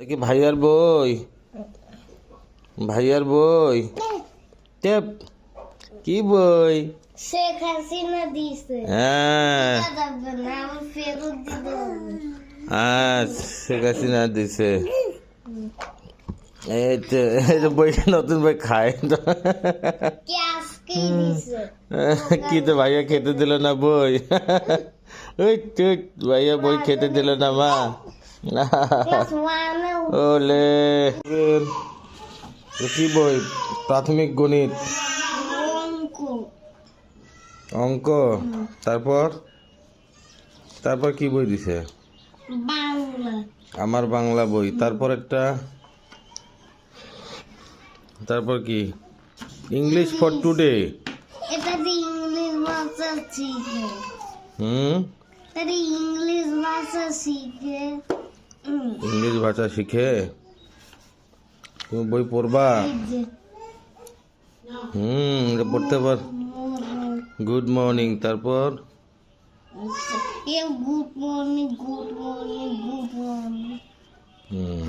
কি ভাইয়ার বই। ভাইয়ার বই। টেপ কি বই? শেখ হাসিনা দিছে হ্যাঁ। হ্যাঁ শেখ হাসিনা দিছে এই তো বইটা নতুন বই খায় তো কে তো ভাইয়া খেতে দিল না বই? ভাইয়া বই খেতে দিল না মা। ওলে। কি বই? প্রাথমিক গণিত। অঙ্ক অঙ্ক। তারপর? তারপর কি বই দিছে? আমার বাংলা বই। তারপর একটা? তারপর কি? ইংলিশ ফর টুডে এটা দিয়ে ইংলিশ ভাষা শিখে। হুম? ইংলিশ ভাষা শিখে। হুম, ইংলিশ ভাষা শিখে তুমি বই পড়বা? হুম। পড়তে পার। গুড মর্নিং তারপর? Good morning good morning good morning. হুম।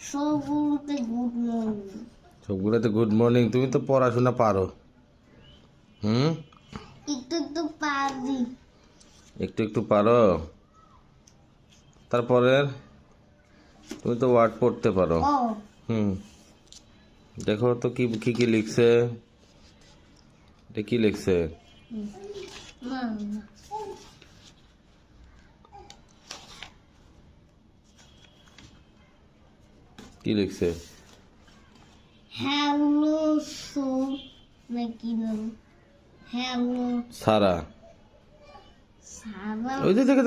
সবগুলোতে গুড মর্নিং। সবগুলোতে গুড মর্নিং তুমি তো পড়াশোনা পারো। হুম? একটু একটু পারি। একটু একটু পারো। তারপরে তুমি তো ওয়ার্ড পড়তে পারো ও হুম দেখো তো কি কি কি লিখছে এটা কি লিখছে না না কি লিখছে হ্যালো সো নাকি নাম হ্যালো সারা সারা ওই যে দেখে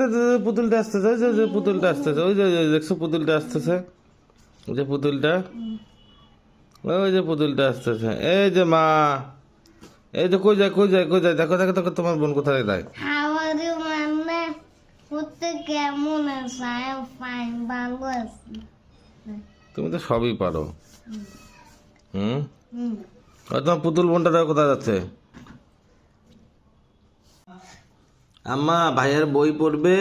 পুতুলটা আসতেছে ওই যে, পুতুলটা আসতেছে ওই যে দেখছ পুতুলটা আসতেছে? ওই যে পুতুলটা? ওই যে পুতুলটা আসতেছে। এই যে মা এই যে কই যায় কই যায় কই যায়? দেখো দেখো দেখো তোমার বোন কোথায় যায়? মানে তুমি তো সবই পারো। হুম? হুম। তোমার পুতুল বোনটা কোথায় যাচ্ছে? আম্মা ভাইয়ার বই পড়বে?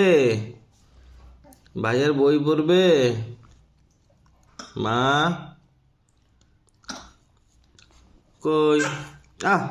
ভাইয়ার বই পড়বে? মা? কই? আহ